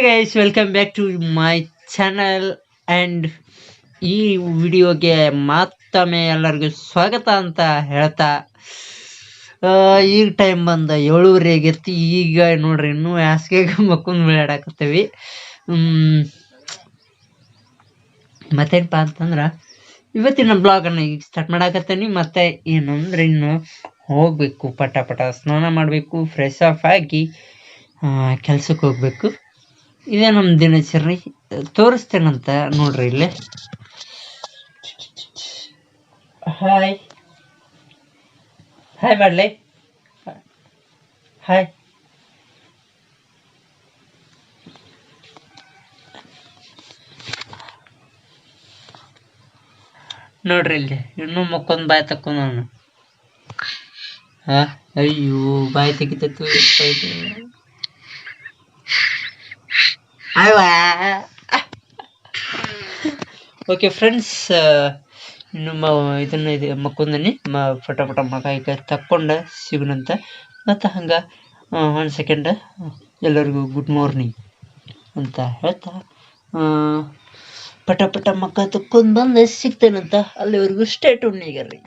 Guys welcome back to my channel and ಈ ವಿಡಿಯೋಗೆ ಮತ್ತೊಮ್ಮೆ ಎಲ್ಲರಿಗೂ ಸ್ವಾಗತ ಅಂತ ಹೇಳ್ತಾ ಈಗ ಟೈಮ್ ಬಂದ ಏಳುವರೆ ಆಗೈತಿ ಈಗ ನೋಡ್ರಿ ಇನ್ನೂ ಹಾಸಿಗೆಗೆ ಮಕ್ಕೊಂದು ಬಿಳಾಡಕತ್ತೀವಿ ಮತ್ತೇನಪ್ಪ ಅಂತಂದ್ರೆ, ಇವತ್ತಿನ ಬ್ಲಾಗನ್ನು ಈಗ ಸ್ಟಾರ್ಟ್ ಮಾಡಾಕತ್ತೀನಿ, ಮತ್ತೆ ಏನಂದ್ರೆ ಇನ್ನು ಹೋಗಬೇಕು, ಪಟ ಪಟ ಸ್ನಾನ ಮಾಡಬೇಕು ಫ್ರೆಶ್ ಆಫ್ ಆಗಿ ಕೆಲ್ಸಕ್ಕೆ ಹೋಗ್ಬೇಕು. ಇದೇ ನಮ್ಮ ದಿನಚರಿ. ತೋರಿಸ್ತೇನಂತ ನೋಡ್ರಿ ಇಲ್ಲಿ. ಹಾಯ್ ಹಾಯ್ ಮಾಡ್ಲಿ ಹಾಯ್ ನೋಡ್ರಿ ಇಲ್ಲಿ, ಇನ್ನೂ ಮಕ್ಕೊಂದು ಬಾಯಿ ತಕ್ಕೊಂಡ್ ನಾನು ಹಾ, ಅಯ್ಯೋ, ಬಾಯಿ ತೆಗಿತತ್ತು ಓಕೆ ಫ್ರೆಂಡ್ಸ್ ನಿಮ್ಮ ಇದನ್ನ ಇದೆ ಮಕ್ಕೊಂದನಿ ಮ ಪಟ ಪಟ ಮಗ ಈಗ ತಕ್ಕೊಂಡ, ಸಿಗುನಂತ. ಮತ್ತು ಹಂಗೆ ಒನ್ ಸೆಕೆಂಡ್ ಎಲ್ಲರಿಗೂ ಗುಡ್ ಮಾರ್ನಿಂಗ್ ಅಂತ ಹೇಳ್ತಾ ಪಟ ಪಟ ಮಕ್ಕ ತಕ್ಕೊಂಡ್ ಬಂದು ಸಿಗ್ತೇನಂತ ಅಲ್ಲಿವರೆಗೂ ಸ್ಟೇಟ್ ಉಣ್ಣಿಗರ್ರಿ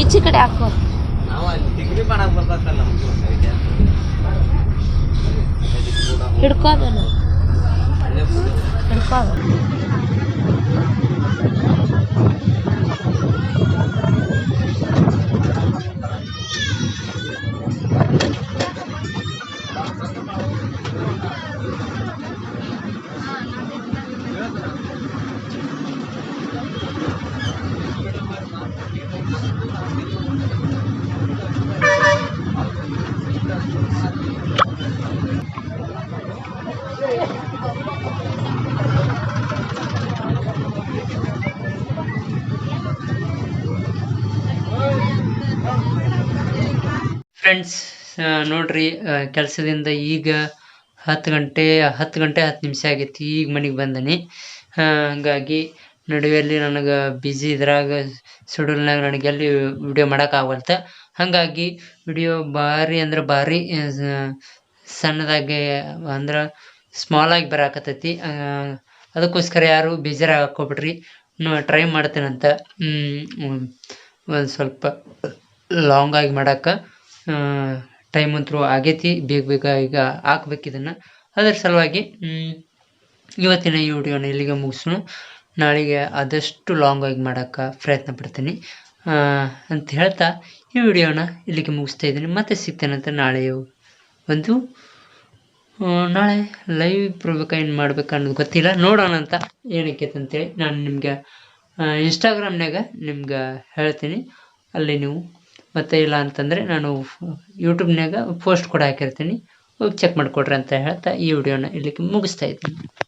ಈಚೆ ಕಡೆ ಹಾಕು ಹಿಡ್ಕೋದನು ಹಿಡ್ಕೋದು ಫ್ರೆಂಡ್ಸ್ ನೋಡ್ರಿ ಕೆಲಸದಿಂದ ಈಗ ಹತ್ತು ಗಂಟೆ ಹತ್ತು ಗಂಟೆ, ಹತ್ತು ನಿಮಿಷ ಆಗೈತಿ, ಈಗ ಮನೆಗೆ ಬಂದನಿ. ಹಾಗಾಗಿ ನಡುವೆಯಲ್ಲಿ ನನಗೆ ಬ್ಯುಸಿ ಇದ್ರಾಗ ಶೆಡ್ಯೂಲ್ನಾಗ ನನಗೆ ಎಲ್ಲಿ ವಿಡಿಯೋ ಮಾಡೋಕ್ಕಾಗಲ್ತ ಹಾಗಾಗಿ ವಿಡಿಯೋ ಭಾರಿ ಅಂದ್ರೆ ಭಾರಿ ಸಣ್ಣದಾಗಿ ಅಂದ್ರೆ ಆಗಿ ಬರಾಕತ್ತೈತಿ. ಅದಕ್ಕೋಸ್ಕರ ಯಾರು ಬೇಜಾರಾಗಿ ಹಾಕ್ಕೊಬಿಡ್ರಿ ಟ್ರೈ ಮಾಡ್ತೇನಂತ. ಒಂದು ಸ್ವಲ್ಪ ಲಾಂಗ್ ಆಗಿ ಮಾಡಕ್ಕೆ ಟೈಮ್ ಅಂತೂ ಆಗೈತಿ, ಬೇಗ ಬೇಗ ಈಗ ಹಾಕ್ಬೇಕು ಇದನ್ನು. ಅದರ ಸಲುವಾಗಿ ಇವತ್ತಿನ ಈ ವಿಡಿಯೋನ ಇಲ್ಲಿಗೆ ಮುಗಿಸೋಣ ನಾಳೆಗೆ ಆದಷ್ಟು ಲಾಂಗ್ ಆಗಿ ಮಾಡೋಕ್ಕೆ ಪ್ರಯತ್ನ ಪಡ್ತೀನಿ. ಅಂತ ಹೇಳ್ತಾ ಈ ವಿಡಿಯೋನ ಇಲ್ಲಿಗೆ ಮುಗಿಸ್ತಾ ಇದ್ದೀನಿ. ಮತ್ತೆ ಸಿಗ್ತೇನಂತ ನಾಳೆ ಒಂದು ನಾಳೆ ಲೈವ್ ಬರ್ಬೇಕಾ ಏನು ಮಾಡ್ಬೇಕು ಅನ್ನೋದು ಗೊತ್ತಿಲ್ಲ. ನೋಡೋಣ ಅಂತ ಏನಕ್ಕೆ ಅಂತೇಳಿ ನಾನು ನಿಮ್ಗೆ ಇನ್ಸ್ಟಾಗ್ರಾಮ್ನಾಗ ನಿಮ್ಗೆ ಹೇಳ್ತೀನಿ. ಅಲ್ಲಿ ನೀವು ಮತ್ತೆ ಇಲ್ಲ ಅಂತಂದರೆ ನಾನು ಯೂಟ್ಯೂಬ್ನಾಗ ಪೋಸ್ಟ್ ಕೂಡ ಹಾಕಿರ್ತೀನಿ. ಹೋಗಿ ಚೆಕ್ ಮಾಡಿಕೊಡ್ರಿ ಅಂತ ಹೇಳ್ತಾ ಈ ವಿಡಿಯೋನ ಇಲ್ಲಿಗೆ ಮುಗಿಸ್ತಾ ಇದ್ದೀನಿ.